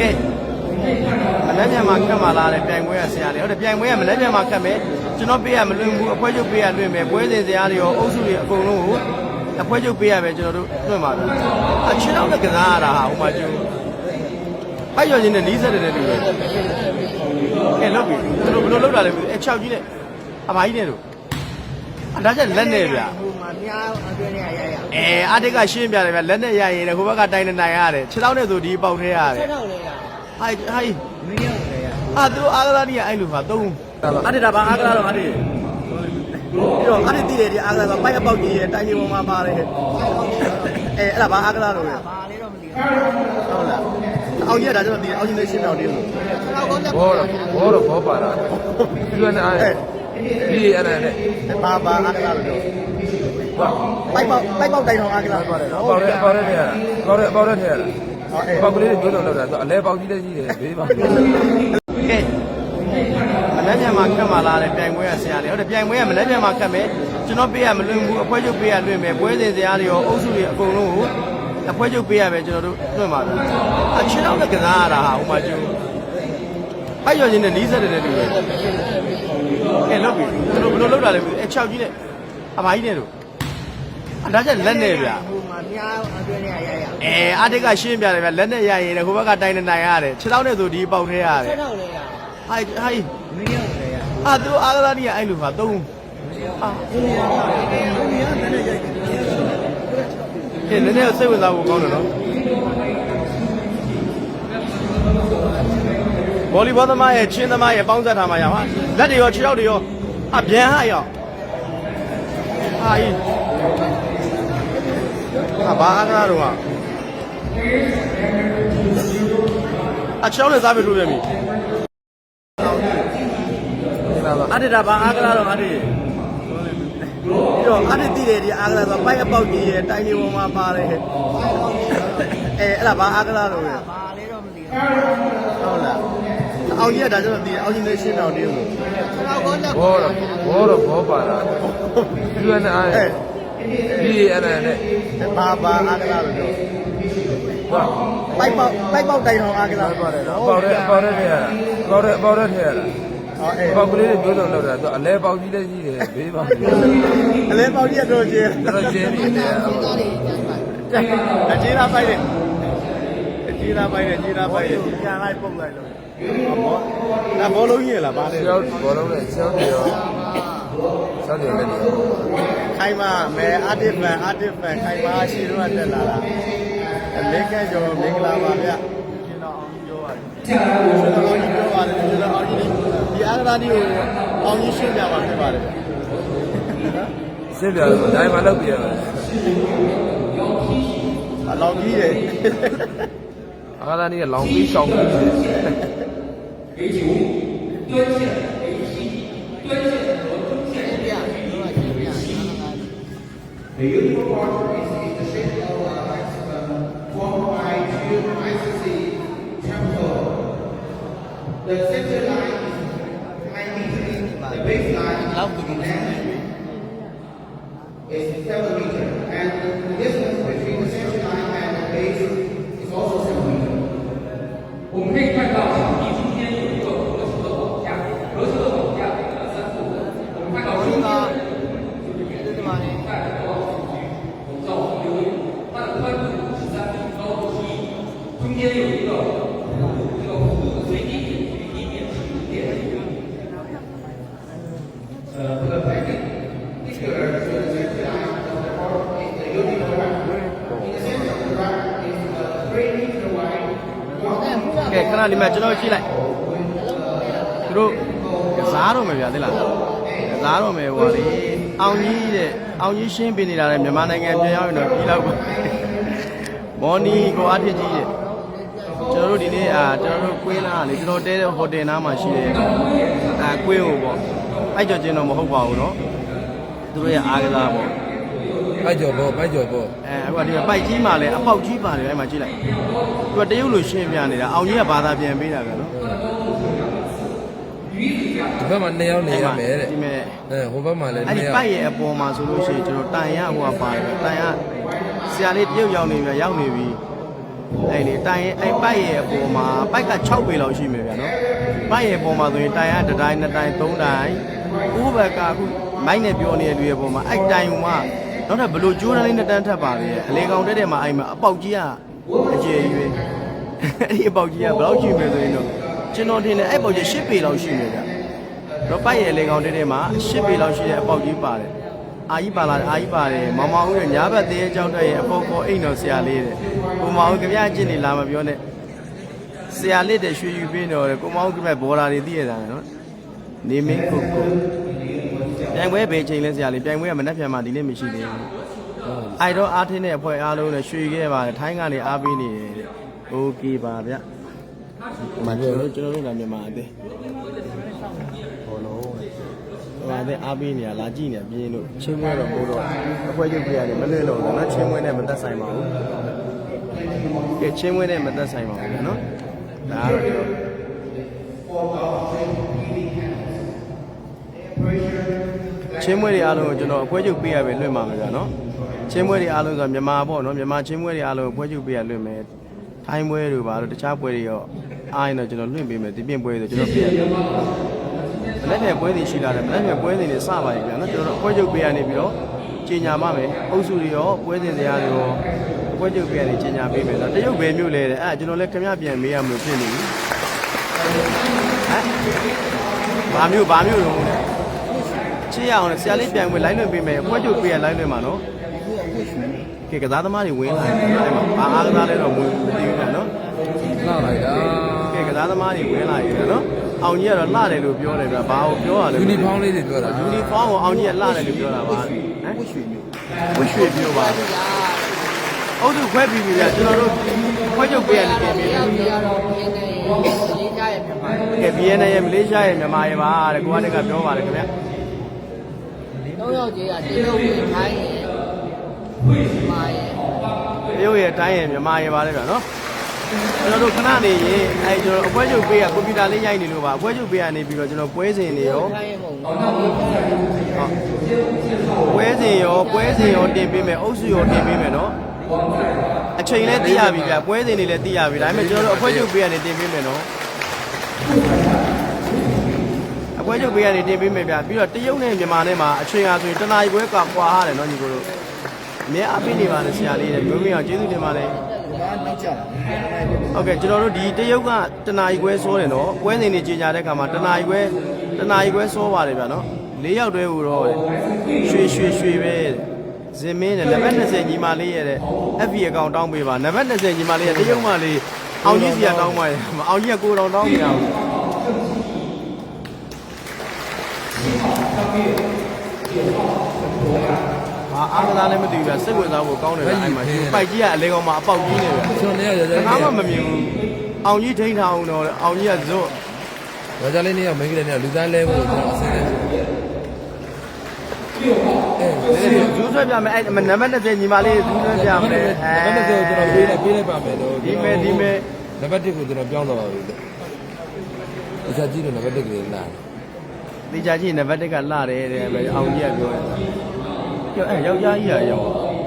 ကဲမနေ့ပြန်မှာခတ်มาလားတဲ့ပြိုင်ပွဲရဆရာလေးဟုတ်တယ်ပြိုင်ပွဲကမနေ့ပြန်မှာခတ်မယ်ကျွန်တော်ပေးရမလွင်ဘူးအဖွဲချုပ်ပေးရလွင်မယ်ပွဲစဉ်ဆရာတွေရောအုပ်စုတွေအကုန်လုံးကိုအဖွဲချုပ်ပေးရမယ်ကျွန်တော်တို့လွင်ပါပြီအချင်းတော့လည်းကစားရတာဟာဟိုမှာကျိုးပိုက်ရော်ချင်းနဲ့နီးစက်တဲ့တူပဲကဲလုတ်ပြီသူတို့ဘယ်လိုလုတ်တာလဲအဲ6ကြီးနဲ့အမကြီးနဲ့တို့အ ဒါချက်လက်နဲ့ဗျာဟိုမှာမြားအတွင်းနဲ့ရရအဲအတိတ်ကရှင်းပြတယ်ဗျလက်နဲ့ရရင်လည်းဟိုဘက်ကတိုင်းနေနိုင်ရတယ်ခြေထောက်နဲ့ဆိုဒီပေါက်ထဲရတယ်ဆက်တော့လေရဟိုင်ဟိုင်မင်းရောက်လေရအာသူအားကစားနည်းအဲ့လိုပါသုံးအတိတ်ကဘာအားကစားတော့အတိတ်ပြီးတော့အတိတ်တည်တယ်ဒီအားကစားကပိုက်အပေါက်ကြီးရဲ့တိုင်းကြီးပေါ်မှာပါတယ်အဲအဲ့ဒါဘာအားကစားတော့လဲဘာလေးတော့မသိဘူးဟုတ်လားအောင်ကြီးကဒါကျတော့ဒီအောင်ကြီးနဲ့ရှင်းတော့တယ်လို့တော့ကောလက်ဘောတော့ဘောတော့ဘောပါတာဒီကနေ့အဲ့ ဒီအဲ့ဒါနဲ့ဘာဘာအားကစားလို့ပြောဘာပိုက်ပေါက်ပိုက်ပေါက်တိုင်းအောင်အားကစားပါတယ်နော်ပေါက်ရဲပေါက်ရဲထဲရတာပေါက်ရဲပေါက်ရဲထဲရတာဟောအဲပေါက်ကလေးတွေပြောလို့လောက်တာအလဲပေါက်ကြီးလည်းကြီးတယ်ဘေးပါကဲမနေ့ပြန်မှာခတ်มาလားတဲ့ပြိုင်ပွဲရဆရာလေးဟုတ်တယ်ပြိုင်ပွဲကမနေ့ပြန်မှာခတ်မယ်ကျွန်တော်ပေးရမလွင်ဘူးအဖွဲချုပ်ပေးရလွင်မယ်ပွဲစဉ်ဆရာတွေရောအုပ်စုတွေအကုန်လုံးကိုအဖွဲချုပ်ပေးရမယ်ကျွန်တော်တို့လွင်ပါပြီအချင်းတော့လည်းကစားရတာဟာဟိုမှာကျိုးပိုက်ရော်ချင်းနဲ့နီးစက်တဲ့တူပဲ ကဲလုတ်ပြီသူတို့ဘယ်လိုလုတ်တာလဲအဲ6ကြီးနဲ့အမကြီးနဲ့တို့အဒါချက်လက်နဲ့ဗျာဟိုမှာမြားအတွင်းနဲ့ရရအဲအတိတ်ကရှင်းပြတယ်ဗျလက်နဲ့ရရင်လည်းဟိုဘက်ကတိုင်းနေနိုင်ရတယ်ခြေထောက်နဲ့ဆိုဒီပေါက်ထဲရတယ်ဆက်တော့လေရဟိုင်ဟိုင်မင်းရောက်လေရအာသူအားကစားနည်းအဲ့လိုပါသုံးအာဒီနေရာဒီနေရာနဲ့ကြိုက်တယ်ကဲနည်းနည်းစိတ်ဝင်စားဖို့ကောင်းတယ်နော် ဗောလီဘောသမားရဲ့ချင်းသမားရဲ့ပေါင်းဆက်ထားမှရပါလက်တွေရောခြေထောက်တွေရောအပြန်ဟရောအာဤအဘာအားကစားတော့အချောင်းနဲ့စားပြထိုးပြန်ပြီဒီလားအတ္တဒါဘာအားကစားတော့အတ္တပြီးတော့အတ္တတည်တယ်ဒီအားကစားဆိုပိုက်အပေါက်ကြီးရဲ့တိုင်းကြီးပေါ်မှာပါတယ်အဲအဲ့ဒါဘာအားကစားတော့လဲဘာလေးတော့မသိဘူးဟုတ်လား အောင်ကြီးကဒါကျတော့တည်တယ်အောင်ကြီးနဲ့ရှင်းတော့တည်းလို့တော့ကောလက်ဘောတော့ဘောတော့ဘောပါတာဒီကနေ့အဲအဲ့ဒီအဲ့ဒါနဲ့ဘာဘာအားကစားလို့ပြောဘာပိုက်ပေါက်ပိုက်ပေါက်တိုင်းအောင်အားကစားပါတယ်နော်ပေါက်ရဲပေါက်ရဲထဲရတာပေါက်ရဲပေါက်ရဲထဲရတာဟောအဲပေါက်ကလေးတွေပြောလို့လောက်တာအလဲပေါက်ကြီးလည်းကြီးတယ်ဘေးပါအလဲပေါက်ကြီးကတော့ကျဲတော်ကျင်းနေတယ်အကျေးသားပိုက်တယ်အ ကျေးသားပိုက်တယ်ကျေးသားပိုက်တယ်ပြန်လိုက်ပုံလိုက်လို့ဘောအဘောလုံးကြီးလားဗာလဲကျောင်းဘောလုံးနဲ့ကျောင်းတွေရောကျောင်းတွေလည်းခိုင်မာမဲအာတစ်ဖန်အာတစ်ဖန်ခိုင်မာရှိတော့တက်လာတာအမေကကျော်မင်္ဂလာပါဗျကျွန်တော်အောင်ပြောပါတယ်ကျွန်တော်အောင်ပြောပါတယ်ကျွန်တော်အောင်ကြီးဒီအားကစားဒီကိုအောင်ကြီးရှင်းပြပါဖြစ်ပါတယ်ရှင်းပြလို့တိုင်းမှာလောက်ပြရမယ်အလောင်းကြီးရဲ့ đó là đi là lòng quý sông The uniform order is in the shape of a formed by two isosceles temple. The center line is meters, the baseline is 7 meters, and this ကဲခဏလေးမှကျွန်တော်ကြည့်လိုက်သူတို့ကစားတော့မယ်ဗျာသိလားကစားတော့မယ်ဟိုလေအောင်ကြီးတဲ့အောင်ကြီးရှင်းပြနေတာလေမြန်မာနိုင်ငံပြန်ရောက်ရင်တော့ပြီးတော့မော်နီကိုအထစ်ကြီးတဲ့ကျွန်တော်တို့ဒီနေ့အာကျွန်တော်တို့ကွင်းလာလေကျွန်တော်တဲတဲ့ဟိုတယ်နားမှာရှိတယ်အာကွင်းကိုပေါ့အဲ့ကြောင့်ကျွန်တော်မဟုတ်ပါဘူးเนาะသူတို့ရဲ့အားကစားပေါ့ ပိုက်ကြော်ဘောပိုက်ကြော်ဘောအဲအခုကဒီပိုက်ကြီးမှလည်းအပေါက်ကြီးပါတယ်အဲ့မှာကြည့်လိုက်သူကတရုတ်လိုရှင်းပြနေတာအောင်ကြီးကဘာသာပြန်ပေးတာပဲနော်ဒီဘက်မှာ2ယောက်နေရမယ်တဲ့ဒီမဲ့အဲဟိုဘက်မှာလည်းအဲ့2ဒီယောက်ပိုက်ရဲ့အပေါ်မှာဆိုလို့ရှိရင်ကျွန်တော်တန်ရဟိုကပါတယ်ပဲတန်ရဆရာလေးတရုတ်ရောက်နေပြီရောက်နေပြီအဲ့လေတိုင်အဲ့ပိုက်ရဲ့အပေါ်မှာပိုက်က6ပေလောက်ရှိမယ်ဗျာနော်ပိုက်ရဲ့အပေါ်မှာဆိုရင်တိုင်ကတစ်တိုင်းနှစ်တိုင်းသုံးတိုင်းဥဘကအခုမိုက်နဲ့ပြောနေတဲ့လူရဲ့အပေါ်မှာအဲ့တိုင်က နောက်ထပ်ဘလို့ကျိုးတန်းလေးနှစ်တန်းထပ်ပါလေအလေကောင်တက်တဲ့မှာအဲ့မှာအပေါက်ကြီးကအကျယ်ကြီးပဲအဲ့ဒီအပေါက်ကြီးကဘယ်လောက်ရှိမယ်ဆိုရင်တော့ကျွန်တော်ထင်တယ်အဲ့ပေါက်ကြီး10ပေလောက်ရှိမယ်ဗျာတော့ပိုက်ရဲ့အလေကောင်တက်တဲ့မှာ10ပေလောက်ရှိတဲ့အပေါက်ကြီးပါတယ်အာကြီးပါလာအာကြီးပါတယ်မောင်မောင်ဦးရဲ့ညာဘက်သေးကြောက်တဲ့ရဲ့အပေါ်ပေါ်အိမ်တော်ဆရာလေးတဲ့ကိုမောင်ဦးကြပြကျင့်နေလာမပြောနဲ့ဆရာလေးတဲ့ရွှေယူပြင်းတော်တဲ့ကိုမောင်ဦးကြပြဘော်လာတွေသိရတာနော်နေမင်းကိုကို ပြိုင်ပွဲဘယ်ချိန်လဲဆရာလေးပြိုင်ပွဲကမနှက်ပြန်မှဒီနေ့မရှိသေးဘူးအိုက်တော့အားထင်းတဲ့အဖွဲ့အားလုံးနဲ့ရွှေခဲ့ပါတယ်ထိုင်းကနေအားပေးနေတယ်โอเคပါဗျမကျွန်တော်တို့ကျွန်တော်တို့ကမြန်မာအသေးဘောလုံးဟိုအသေးအားပေးနေရလာကြည့်နေပြင်းလို့ချင်းပွဲတော့ပို့တော့အဖွဲချုပ်ပြရတယ်မလွတ်လို့နော်ချင်းပွဲနဲ့မသက်ဆိုင်ပါဘူးကဲချင်းပွဲနဲ့မသက်ဆိုင်ပါဘူးနော်ဒါကတော့ ချင်းပွဲတွေအားလုံးကိုကျွန်တော်အဖွဲချုပ်ပေးရပဲလွတ်မှာမယ်ဗျာနော်ချင်းပွဲတွေအားလုံးဆိုမြန်မာပေါ့နော်မြန်မာချင်းပွဲတွေအားလုံးအဖွဲချုပ်ပေးရလွတ်မယ်ထိုင်းပွဲတို့ပါတော့တခြားပွဲတွေရောအားရင်တော့ကျွန်တော်လွှင့်ပေးမယ်ဒီပြင်ပွဲဆိုကျွန်တော်ပေးရတယ်မနေ့ကပွဲတွေရှိလာတယ်မနေ့ကပွဲတွေနေစပါပြီဗျာနော်ကျွန်တော်တို့အဖွဲချုပ်ပေးရနေပြီးတော့ကြီးညာပါမယ်အုပ်စုတွေရောပွဲစဉ်တရားတွေရောအဖွဲချုပ်ပေးရနေကြီးညာပေးမယ်နော်တရုတ်ပဲမြို့လေတဲ့အဲ့ဒါကျွန်တော်လည်းခင်ဗျပြန်မေးရမလို့ဖြစ်နေပြီဟမ်ဘာမျိုးဘာမျိုးလုံးလဲ ချစ်ရအောင်လေဆရာလေးပြန်ဝင်လိုက်လွှင့်ပေးမယ်အဖွဲချုပ်ပေးရလိုက်လွှင့်မှာနော်ကဲကစားသမားတွေဝင်လာတယ်အဲ့မှာဘာအားကစားလဲတော့ဝင်မသိဘူးနော်လာလိုက်တာကဲကစားသမားတွေဝင်လာပြီနော်အောင်ကြီးကတော့လှတယ်လို့ပြောတယ်ဗျဘာကိုပြောရလဲယူနီဖောင်းလေးတွေပြောတာယူနီဖောင်းကိုအောင်ကြီးကလှတယ်လို့ပြောတာပါဟမ်ဝှရွှေမျိုးဝှရွှေမျိုးပါအုတ်စုခွဲပြီးပြီဗျကျွန်တော်တို့ခွဲချုပ်ပေးရနေပြင်ပြီတယောက်တယောက်တော့ပြင်းနေရေးကြရဲ့မြန်မာကဲ BNN ရဲ့မလေးရှားရဲ့မြန်မာရဲ့ပါတဲ့ကိုကတည်းကပြောပါတယ်ခင်ဗျ တော့ယောက်ကြီးကတရုတ်ဝင်ထိုင်းရဲ့မာရဲ့တရုတ်ရဲ့တိုင်းရဲ့မြန်မာရဲ့ပါလေဗျနော်ကျွန်တော်တို့ခဏနေရင်အဲကျွန်တော်အပွဲချုပ်ပေးရကွန်ပျူတာလေးရိုက်နေလို့ပါအပွဲချုပ်ပေးရနေပြီးတော့ကျွန်တော်ပွဲစဉ်တွေရောထိုင်းရဲ့မဟုတ်ဘူးပွဲစဉ်ရောပွဲစဉ်ရောတင်ပေးမယ်အုပ်စုရောတင်ပေးမယ်နော်အချိန်လည်းသိရပြီဗျပွဲစဉ်တွေလည်းသိရပြီဒါပေမဲ့ကျွန်တော်တို့အဖွဲချုပ်ပေးရနေတင်ပေးမယ်နော် အဖွဲချုပ်ပေးရနေတင်ပေးမယ်ဗျပြီးတော့တရုတ်နဲ့မြန်မာနဲ့မှာအချိန်အားဆိုရင်တနားရီခွဲကွာကွာဟာတယ်နော်ညီကိုတို့အများအပြည့်နေပါနဲ့ဆရာလေးတဲ့မျိုးမင်းအောင်ကျေးဇူးတင်ပါတယ်ဟုတ်ကဲ့ကျွန်တော်တို့ဒီတရုတ်ကတနားရီခွဲစိုးတယ်နော်ပွဲစဉ်တွေကြီးညာတဲ့ခါမှာတနားရီခွဲတနားရီခွဲစိုးပါတယ်ဗျနော်လေးယောက်တည်းဟူတော့ရွှေရွှေရွှေပဲဇင်မင်းနဲ့နံပါတ်20ညီမလေးရဲ့တဲ့ FB အကောင့်တောင်းပေးပါနံပါတ်20ညီမလေးရဲ့တရုတ်မလေးအောင်ကြီးစီကတောင်းပါတယ်အောင်ကြီးကကိုတော်တောင်းနေရ အောင်ဟာအားကစားလည်းမသိဘူးဗျစိတ်ဝင်စားဖို့ကောင်းတယ်ဗျအဲ့မှာပိုက်ကြီးကအလေကောင်မှာအပေါက်ကြီးနေဗျကျွန်တော်လည်းရရဘာမှမမြင်ဘူးအောင်ကြီးထိန်းထားအောင်တော့အောင်ကြီးကဇွတ်ရကြလေးနေရမိန်းကလေးနေလူသားလဲဖို့ကျွန်တော်အစင်းနေအဲဇူးဆွဲပြမယ်အဲ့နံပါတ်20ညီမလေးဇူးဆွဲပြမယ်အဲနံပါတ်1ကိုကျွန်တော်ပေးလိုက်ပေးလိုက်ပါမယ်တော့ဒီမဲ့ဒီမဲ့နံပါတ်1ကိုကျွန်တော်ပြောင်းတော့ပါပြီအစားကြည့်လို့နံပါတ်1ကလေးလာဒီကြကြီးနံပါတ်1ကလှတယ်တဲ့ပဲအောင်ကြီးကပြောတယ် ပြောအဲယောက်ျားကြီးရရော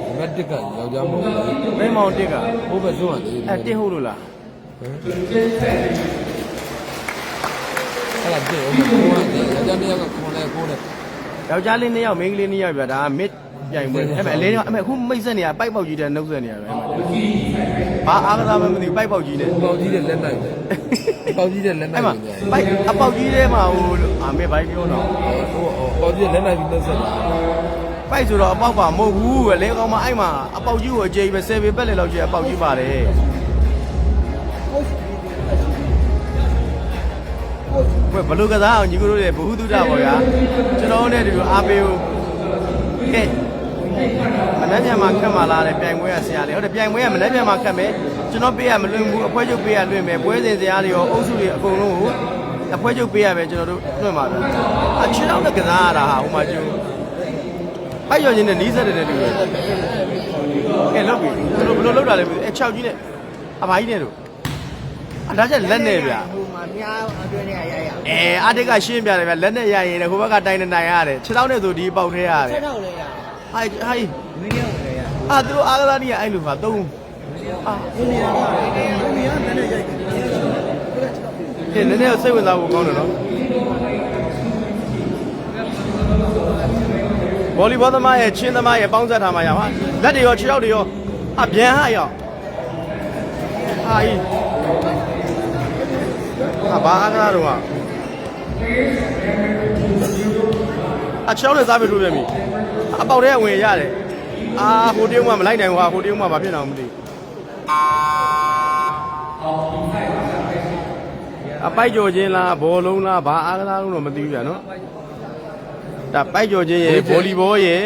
နံပါတ်1ကယောက်ျားမဟုတ်ဘူးမိမောင်တစ်ကဟိုဘက်ဆုံးရတယ်အဲတစ်ဟုတ်လို့လားအဲ့ဒါပြည့်အောင်ကိုရတယ်ယောက်ျားတစ်ယောက်ကခွန်လဲကိုတယ်ယောက်ျားလေးနှစ်ယောက်မိန်းကလေးနှစ်ယောက်ပြဒါကမစ်ပြိုင်ပွဲအဲ့မဲ့အလေးတော့အဲ့မဲ့အခုမိတ်ဆက်နေတာပိုက်ပေါက်ကြီးတဲ့နှုတ်ဆက်နေရပဲဘာအားကစားမှမသိပိုက်ပေါက်ကြီးနဲ့ပေါက်ကြီးတဲ့လက်နိုင်ပေါက်ကြီးတဲ့လက်နိုအဲ့င်မှာပိုက်အပေါက်ကြီးထဲမှာဟိုအာမေဘိုင်းပြောတော့ဟိုပေါက်ကြီးတဲ့လက်နိုင်ပြီးသက်ဆက်တာ ပိုက်ဆိုတော့အပေါက်ပါမဟုတ်ဘူးပဲလေကောင်မအဲ့မှာအပေါက်ကြီးကိုအကျေပဲ10ပေပက်လေလောက်ကြီးအပေါက်ကြီးပါတယ်ဘယ်ဘလို့ကစားအောင်ညီကိုတို့ရဲ့ဘ ഹു တုဒ္ဒပေါ့ဗျာကျွန်တော်တို့နဲ့ဒီလိုအားပေးဦးကဲမနေ့ပြန်မှာခက်မှာလားတဲ့ပြိုင်ပွဲရဆရာလေးဟုတ်တယ်ပြိုင်ပွဲကမနေ့ပြန်မှာခက်မယ်ကျွန်တော်ပေးရမလွင်ဘူးအဖွဲချုပ်ပေးရလွင်မယ်ပွဲစဉ်ဆရာတွေရောအုပ်စုတွေအကုန်လုံးကိုအဖွဲချုပ်ပေးရမယ်ကျွန်တော်တို့လွင်ပါဗျာအချင်းတော့ကစားရတာဟာဟိုမှာကျိုးပို က်ရော်ချင်းနဲ့နီးစက်တယ်တဲ့လူတွေကဲလောက်ပြီဘယ်လိုဘယ်လိုလောက်တာလဲမသိဘူးအဲ6ကြီးနဲ့အဘာကြီးနဲ့တို့အဒါချက်လက်နဲ့ဗျဟိုမှာများအတွင်းထဲရရရအဲအတိတ်ကရှင်းပြတယ်ဗျလက်နဲ့ရရင်လည်းဟိုဘက်ကတိုင်းနေနိုင်ရတယ်6တောင်းနဲ့ဆိုဒီပေါက်ထဲရတယ်ဆက်တော့လေရဟိုင်ဟိုင်မင်းရောက်လေရအာသူတို့အားကစားနေရအဲ့လိုပါသုံးအာဒီနည်းနည်းစိတ်ဝင်စားဖို့ကောင်းတယ်နော် ဗောလီဘောသမားရဲ့ချင်းသမားရဲ့ပေါင်းဆက်ထားမှရပါလက်တွေရောခြေထောက်တွေရောအပြန်ဟရောက်အာဤအဘာအားကားတော့အချောင်းနဲ့စားပြီးထိုးပြန်ပြီအပေါက်ထဲဝင်ရတယ်အာဟိုတရုံမှမလိုက်နိုင်ဘူးဟာဟိုတရုံမှဘာဖြစ်အောင်မသိအပိုက်ကြော်ချင်းလားဘောလုံးလားဘာအားကစားလုံးတော့မသိဘူးဗျာနော် ဒါပိုက်ကြော်ချင်းရဲ့ဗောလီဘောရဲ့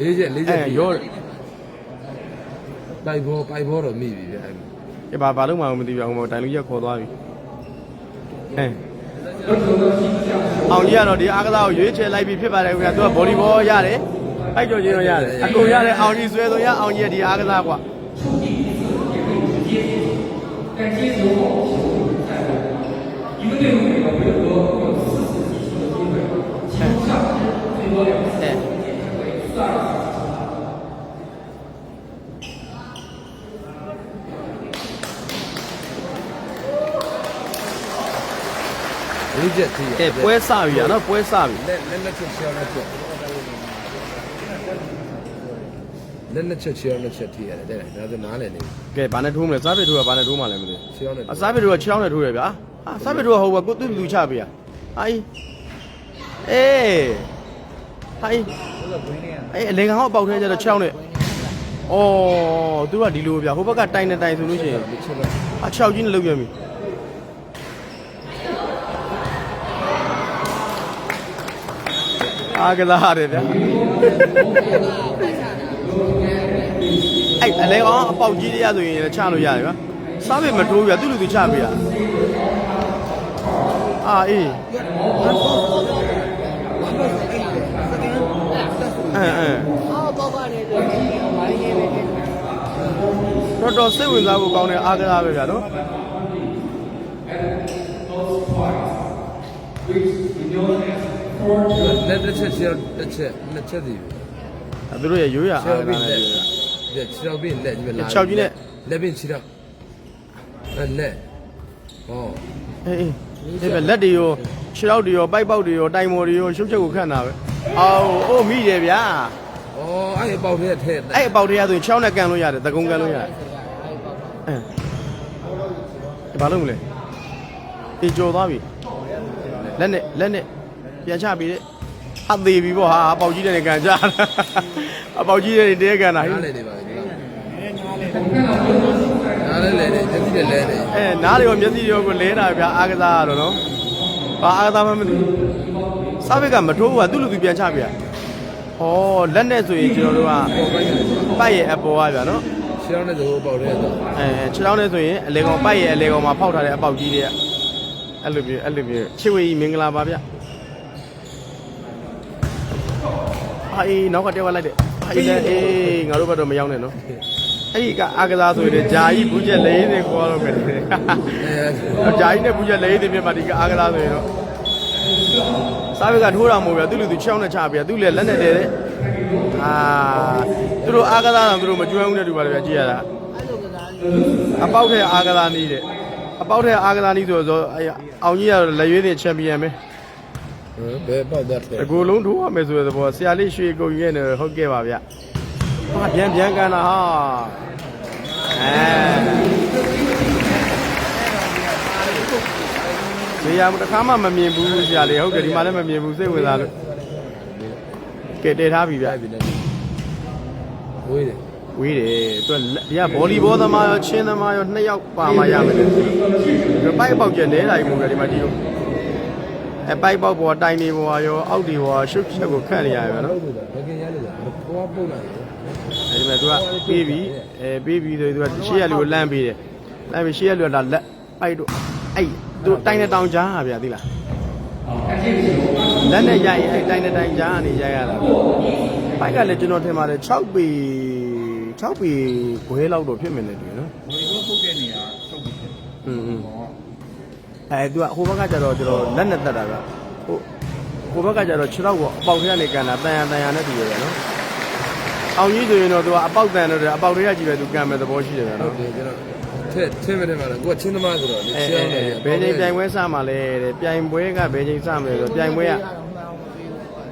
လေးချက်လေးချက် အဲရော ပိုက်ဘောပိုက်ဘောတော့မိပြီဗျအဲ့ ဒီဘာဘာလုံးမှမသိဘူးဟိုမှာတိုင်လူရက်ခေါ်သွားပြီအဲအောင်ကြီးကတော့ဒီအားကစားကိုရွေးချယ်လိုက်ပြီးဖြစ်ပါတယ်ခင်ဗျာသူကဗောလီဘောရတယ်ပိုက်ကြော်ချင်းတော့ရတယ်အကုန်ရတယ်အောင်ကြီးဆွဲဆိုရအောင်ကြီးရဲ့ဒီအားကစားကွာ 但接球后在我一个队伍 တဲ့လေးချက်သေးတယ်ပွဲစပြီနော်ပွဲစပြီလက်လက်လက်ချက်ချောင်းလက်ချက်လက်လက်ချက်ချောင်းလက်ချက်သေးရတယ်တဲ့ဒါဆိုနားလည်နေကဲဘာနဲ့ထိုးမလဲစားပစ်ထိုးကဘာနဲ့ထိုးမှလဲမသိချောင်းနဲ့အစားပစ်ထိုးကချောင်းနဲ့ထိုးတယ်ဗျာအာစားပစ်ထိုးကဟိုဘကကိုသူ့လူချပေးရအာအေး ဟိုင်းအေးအလေကောင်အပေါက်ထဲကျတော့6ချောင်းနဲ့အော်သူကဒီလိုဗျာဟိုဘက်ကတိုင်နဲ့တိုင်ဆိုလို့ရှိရင်လက်ချက်လက်အ6ကြီးနဲ့လုတ်ပြန်ပြီအားကစားရတယ်ဗျာအဲ့အလေကောင်အပေါက်ကြီးတွေကဆိုရင်ချလို့ရတယ်ဗျာစားပစ်မထိုးဗျာသူ့လူသူချပေးရအာအေး အဲအဲအော်ပေါက်ပါတယ်ဆိုတော့ဘာရေးပဲဖြစ်နေတော်တော်စိတ်ဝင်စားဖို့ကောင်းတဲ့အားကစားပဲဗျာနော် လက်တစ်ချက်ချောတစ်ချက်နှစ်ချက်စီအဲသူတို့ရဲ့ရိုးရချောအားကပြီးစားလက်နေတယ်လက်ချောပြီးလက်ကြီးလာချောက်ကြီးနဲ့လက်ပြီးချီတော့အဲ့လက်ဟောအေးအေးဒီပဲလက်တွေရောခြေထောက်တွေရောပိုက်ပေါက်တွေရောတိုင်မော်တွေရောရှုပ်ချက်ကိုခန့်တာပဲ အော်အိုးမိတယ်ဗျာဩအဲ့ပေါက်ထဲထဲအဲ့အပေါက်တွေကဆိုရင်ချောင်းနဲ့ကန်လို့ရတယ်တကုံကန်လို့ရတယ်အဲဘာလို့မလဲအေးကြော်သွားပြီလက်နဲ့လက်နဲ့ပြန်ချပြီတဲ့အသေးပြီပေါ့ဟာအပေါက်ကြီးတဲ့ကန်ကြအပေါက်ကြီးတဲ့တဲကန်တာဟိနားလေနေပါလေနားလေလေနေတတိလေလဲနေအဲနားတွေရောမျက်စိတွေရောကိုလဲတာဗျာအားကစားရတော့နော် ဘာအားကစားမှမသိဘူးစားဘက်ကမထိုးဘူးကသူ့လူသူပြန်ချပြဩလက်နဲ့ဆိုရင်ကျွန်တော်တို့ကပိုက်ရဲ့အပေါ်ကဗျာနော်ချောနဲ့ဆိုပေါက်ထဲတော့အဲခြေထောက်နဲ့ဆိုရင်အလေကောင်ပိုက်ရဲ့အလေကောင်မှာဖောက်ထားတဲ့အပေါက်ကြီးတွေကအဲ့လိုမျိုးအဲ့လိုမျိုးချစ်ဝေကြီးမင်္ဂလာပါဗျအေးနောက်ကတက်ဝလိုက်တယ်အေးလေအေးငါတို့ဘက်တော့မရောက်နဲ့နော် အဲ့ဒီကအားကစားဆိုရင်ဂျာကြီးဘူးချက်လေးနေခေါ်တော့မယ်အဲတော့ဂျာကြီးနဲ့ဘူးချက်လေးနေပြမှာဒီကအားကစားဆိုရင်တော့စားဘက်ကထိုးတာမဟုတ်ဗျာသူ့လူသူချောင်းနဲ့ချပြသူ့လေလက်နဲ့တဲတဲ့အာသူတို့အားကစားတော့သူတို့မကျွမ်းဘူးနဲ့တူပါလေဗျာကြည့်ရတာအဲ့လိုကစားနေအပေါက်ထဲအားကစားနည်းတဲ့အပေါက်ထဲအားကစားနည်းဆိုတော့အဲ့အောင်ကြီးကတော့လက်ရွေးတင်ချန်ပီယံပဲဘယ်ပေါက်သွားတယ်အကိုလုံးထိုးရမယ်ဆိုတဲ့သဘောဆရာလေးရွှေကုန်ရဲ့နေဟုတ်ကဲ့ပါဗျ ဟာပြန်ပြန်ကန်တာဟာအဲနေရာမှာတစ်ခါမှမမြင်ဘူးဆရာလေးဟုတ်တယ်ဒီမှာလည်းမမြင်ဘူးစိတ်ဝင်စားလို့ကဲတည်ထားပြီဗျပြီလေဝေးတယ်ဝေးတယ်သူကဒီကဗောလီဘောသမားရောချင်းသမားရောနှစ်ယောက်ပါမှရမယ်လေဒီပိုက်ပေါက်ကျနေတိုင်းမို့လေဒီမှာဒီလိုအပိုက်ပေါက်ပေါ်တိုင်နေပေါ်ရောအောက်ဒီပေါ်ရှုပ်ချက်ကိုခန့်နေရရပဲနော်ဘယ်ကရလဲလားဘောပုတ်လိုက် အဲဒီမှာသူကပေးပြီးအဲပေးပြီးဆိုသူကရှေ့ရလူကိုလမ်းပေးတယ်လမ်းပြီးရှေ့ရလူကဒါလက်ပိုက်တို့အဲ့သူတိုင်နဲ့တောင်ကြားဟာဗျာသိလားလက်နဲ့ရိုက်ရင်အဲ့တိုင်နဲ့တိုင်ကြားကနေရိုက်ရတာပိုက်ကလည်းကျွန်တော်ထင်ပါတယ်6ပေ6ပေခွဲလောက်တော့ဖြစ်မယ်လေတူနော်ဒီလိုပုတ်တဲ့နေရာထုတ်ပြီးတယ်อืมဟောအဲသူကဟိုဘက်ကကျတော့ကျွန်တော်လက်နဲ့တက်တာကဟိုဟိုဘက်ကကျတော့6တော့ကိုအပေါက်ထဲကနေကန်တာတန်ရတန်ရနဲ့တူရတယ်နော် အောင်ကြီးဆိုရင်တော့သူကအပေါက်တန်တော့တယ်အပေါက်တွေကကြည့်ပဲသူကံမဲ့သဘောရှိတယ်ဗျာဟုတ်နော်တယ်ကျွန်တော်ထဲထဲမဲ့ထဲမှာလည်းကိုကချင်းသမားဆိုတော့လေအဲရှင်းတယ်ဘယ်ချိန်ပြိုင်ပွဲစမှာလဲတဲ့ပြိုင်ပွဲကဘယ်ချိန်စမလဲဆိုပြိုင်ပွဲကတော့မှန်အောင်မပြီးဘူးကွာ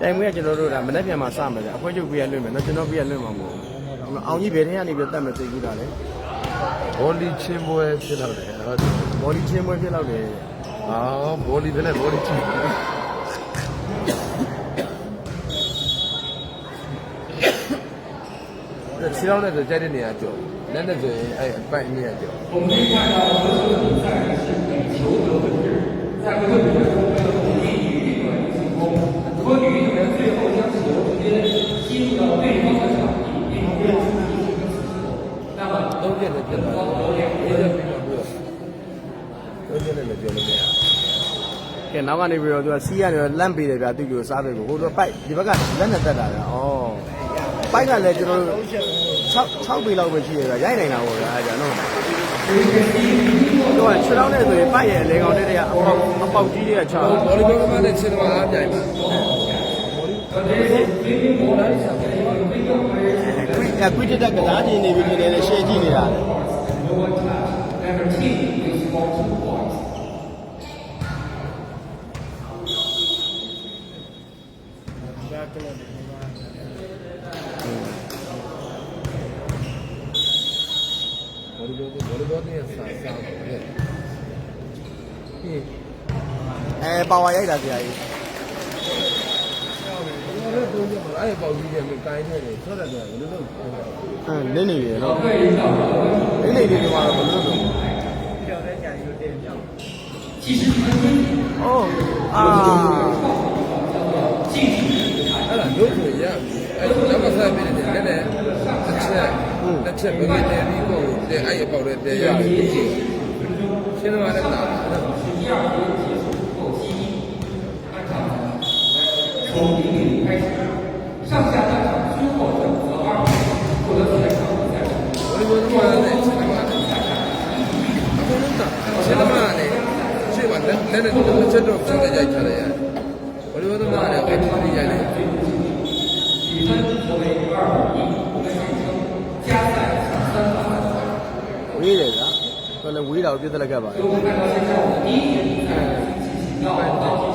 ပြိုင်ပွဲကကျွန်တော်တို့ကမနေ့ပြန်မှာစမယ်ဗျအဖွဲချုပ်ပြရလွင့်မယ်နော်ကျွန်တော်ပြရလွင့်မှာမဟုတ်ဘူးအောင်ကြီးဘယ်ထဲကနေပြတတ်မယ်သိကူတာလဲဘောလီချင်းပွဲဖြစ်တော့တယ်ဟုတ်တယ်ဘောလီချင်းပွဲဖြစ်တော့တယ်အာဘောလီပဲလေဘောလီချင်း ခြေထောက်နဲ့ဆိုကြိုက်တဲ့နေရာကြော်လက်နဲ့ဆိုရင်အဲ့အပိုင်နေရာကြော်ပုံလေးကတော့ဘယ်လိုလုပ်ဆက်ရရှိတယ်ဘယ်လိုလုပ်ဆက်ရရှိတယ်တော့ပြည့်တယ်ပြည့်တယ်တော့ပြည့်တယ်ပြည့်တယ်တော့ပြည့်တယ်လည်းပြည့်လို့မရကဲနောက်ကနေပြီးတော့သူကစီးရတယ်လန့်ပေးတယ်ဗျာသူ့လိုစားတယ်ကိုဟိုတော့ပိုက်ဒီဘက်ကလက်နဲ့တက်တာဗျာဩပိုက်ကလည်းကျွန်တော်တို့ 6 6ပေလောက်ပဲရှိရဗျရိုက်နိုင်တာပေါ့ဗျာအဲ့ဒါနော်တော့ခြေထောက်နဲ့ဆိုရင်ပိုက်ရဲ့အလေကောင်တွေကအပေါက်အပေါက်ကြီးတွေကချောင်း။ဘောလီဘောကမှလည်းချင်းသမားအားပြိုင်ပါကကွိတက်တက်ကစားကြည့်နေပြီနေတယ်ရှေ့ကြည့်နေတာလေ number team will score two points. ။ဘောလီဘောဘောလီဘောနဲ့ဆာဆာတယ်။ဟင်း အဲပါဝါရိုက်တာဆရာကြီးဘောလည်းသုံးချက်မှာအဲ့ပေါက်ကြီးနဲ့ကိုင်းနေတယ်ဆော့တယ်ဆိုဘယ်လိုလုပ်လဲဟမ်နင်းနေပြီနော်နင်းနေပြီဒီမှာတော့ဘယ်လိုလုပ်လဲအော်အာအဲ့ဒါတို့ဆိုရအဲ့လောက်ကစားပြနေတယ်လည်းလည်းတစ်ချက်တစ်ချက်ပဲနေပြီးကိုတဲ့အဲ့ပေါက်တဲ့တဲ့ရတ ယ်ချင်းသမားလည်းတာဘောလီဘောသမားလည်းချင်းသမားလည်းအခုလုံးတာချင်းသမားလည်းရှေ့မှာလည်းလည်းတစ်ချက်တော့ပြန်ကြိုက်ချတယ်ဘောလီဘောသမားလည်းအဲ့ဒီလိုရိုက်တယ်ဝေးတယ်ဗျာဘယ်လဲဝေးတာကိုပြစ်သလက်ကပ်ပါလေ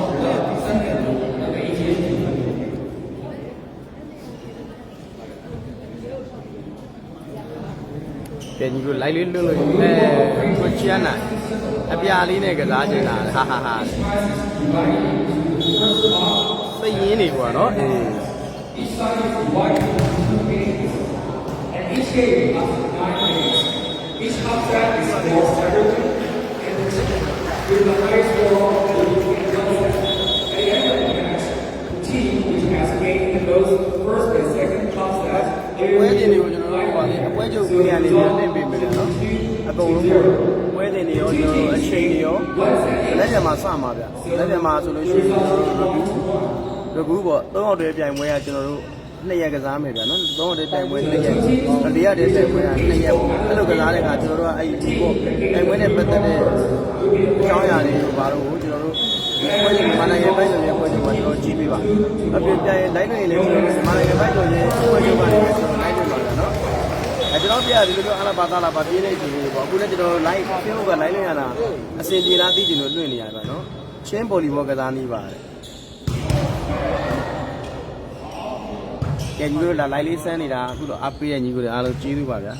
ကဲညီတို့လိုက်လေးလွတ်လို့အဲကိုချမ်းနိုင်အပြာလေးနဲ့ကစားချင်တာဟာဟာဟာသိရင်းနေကွာနော်အေး And each game lasts nine minutes. Each contract is scored separately and with the highest score of the league contest. At the end of the match, the team which has made the most first and second contest ပွဲတင်တွေကို ကျွန်တော်တို့ပါလေအပွဲချုပ်ကြီးကနေပြန်တင်ပေးမယ်နော်အကုန်လုံးပေါ့ပွဲတင်တွေရောကျွန်တော်တို့အချိန်တွေရောလက်ပြန်မှာစမှာဗျလက်ပြန်မှာဆိုလို့ရှိရင်ကျွန်တော်တို့ရကူပေါ့သုံးအောင်တည်းပြိုင်ပွဲကကျွန်တော်တို့နှစ်ရက်ကစားမယ်ဗျနော်သုံးအောင်တည်းပြိုင်ပွဲနှစ်ရက်တရက်တည်းပြိုင်ပွဲကနှစ်ရက်ပေါ့အဲ့လိုကစားတဲ့အခါကျွန်တော်တို့ကအဲ့ဒီပေါ့ပြိုင်ပွဲနဲ့ပတ်သက်တဲ့အကြောင်းအရာတွေကိုဘာလို့ကျွန်တော်တို့ပွဲကြီးမနိုင်ရဲ့ပိုင်းဆိုရင်ပွဲကြီးကကျွန်တော်ကြည့်ပေးပါအပြည့်ပြိုင်လိုက်နေလေကျွန်တော်မနိုင်ရဲ့ပိုင်းဆိုရင်ပွဲကြီးကနေကျွန်တော်လိုက်နေပါဗျနော်အဲ ကျွန်တော်ပြရတယ်လို့အလားပါသားလားပါပြေးနေကြည့်နေပေါ့အခုလည်းကျွန်တော် live Facebook က live လွှင့်ရတာအစင်ပြေလားသိချင်လို့လွှင့်နေရတယ်ဗျနော်ချင်းဘော်လီဘောကစားနေပါတယ်ကဲညီတို့လာ live လေးစမ်းနေတာအခုတော့အပေးရဲ့ညီကိုတွေအားလုံးကျေးဇူးပါဗျာ